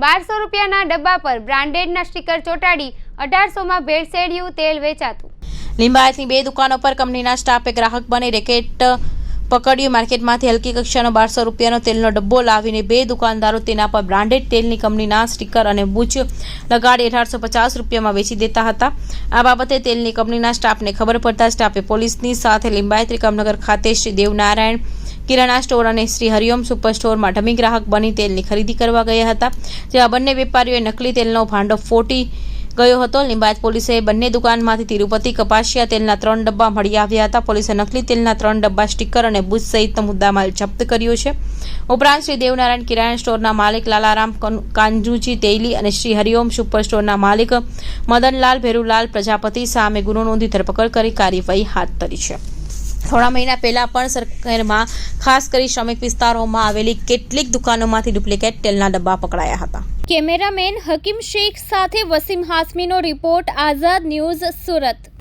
બારસો રૂપિયાના ડબ્બા પર બ્રાન્ડેડના સ્ટીકર ચોંટાડી અઢારસોમાં ભેળસેળિયું તેલ વેચાતું. લિંબાયતની બે દુકાનો પર કંપનીના સ્ટાફે ગ્રાહક બની રેકેટ પકડ્યું. માર્કેટમાંથી હલકી કક્ષાનો બારસો રૂપિયાનો તેલનો ડબ્બો લાવીને બે દુકાનદારો તેના પર બ્રાન્ડેડ તેલની કંપનીના સ્ટીકર અને બૂચ લગાડી અઢારસો પચાસ રૂપિયામાં વેચી દેતા હતા. આ બાબતે તેલની કંપનીના સ્ટાફને ખબર પડતા સ્ટાફે પોલીસની સાથે લિંબાયત ત્રિકમનગર ખાતે શ્રી દેવનારાયણ કિરાણા સ્ટોર અને શ્રી હરિઓમ સુપર સ્ટોરમાં ડમી ગ્રાહક બની તેલની ખરીદી કરવા ગયા હતા, જેમાં બંને વેપારીઓએ નકલી તેલનો ભાંડો ફોટી ગયો હતો. લિંબાયત પોલીસે બંને દુકાનમાંથી તિરુપતિ, કપાસિયા તેલના ત્રણ ડબ્બા મળી આવ્યા હતા. પોલીસે નકલી તેલના ત્રણ ડબ્બા, સ્ટીકર અને બુજ સહિતનો મુદ્દામાલ જપ્ત કર્યો છે. ઉપરાંત શ્રી દેવનારાયણ કિરાણા સ્ટોરના માલિક લાલારામ કાંજુજી તેલી અને શ્રી હરિઓમ સુપર સ્ટોરના માલિક મદનલાલ ભેરુલાલ પ્રજાપતિ સામે ગુનો નોંધી ધરપકડ કરી કાર્યવાહી હાથ ધરી છે. થોડા મહિના પહેલાં પણ સરકારમાં ખાસ કરી શ્રમિક વિસ્તારોમાં આવેલી કેટલીક દુકાનોમાંથી ડુપ્લિકેટ તેલના ડબ્બા પકડાયા હતા. કેમેરામેન હકીમ શેખ સાથે વસીમ હાસમીનો રિપોર્ટ આઝાદ ન્યૂઝ સુરત.